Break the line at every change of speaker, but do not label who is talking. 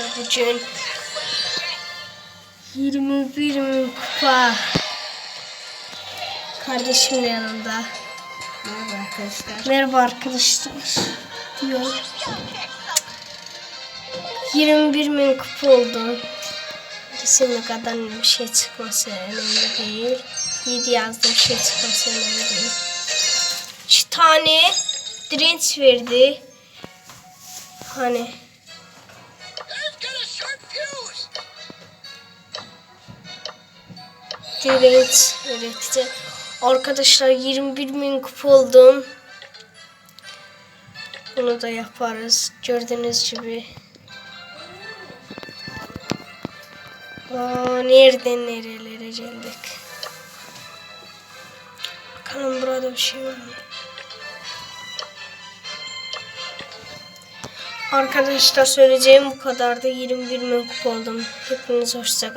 arkadaşlar bugün 21 bin kupa kardeşim de yanında.
Merhaba arkadaşlar.
Merhaba arkadaşlar diyor. 21 bin kupa oldu. Kesinlikle bir şey çıkması önemli değil. 7 yazdım bir şey çıkması önemli değil. 3 tane direnç verdi. Hani direnç üretti. Arkadaşlar 21 bin kupa oldum. Bunu da yaparız. Gördüğünüz gibi. Aa, nereden nerelere geldik. Bakalım burada bir şey var mı? Arkadaşlar söyleyeceğim bu kadardı. 21 bin kupa oldum. Hepiniz hoşçakalın.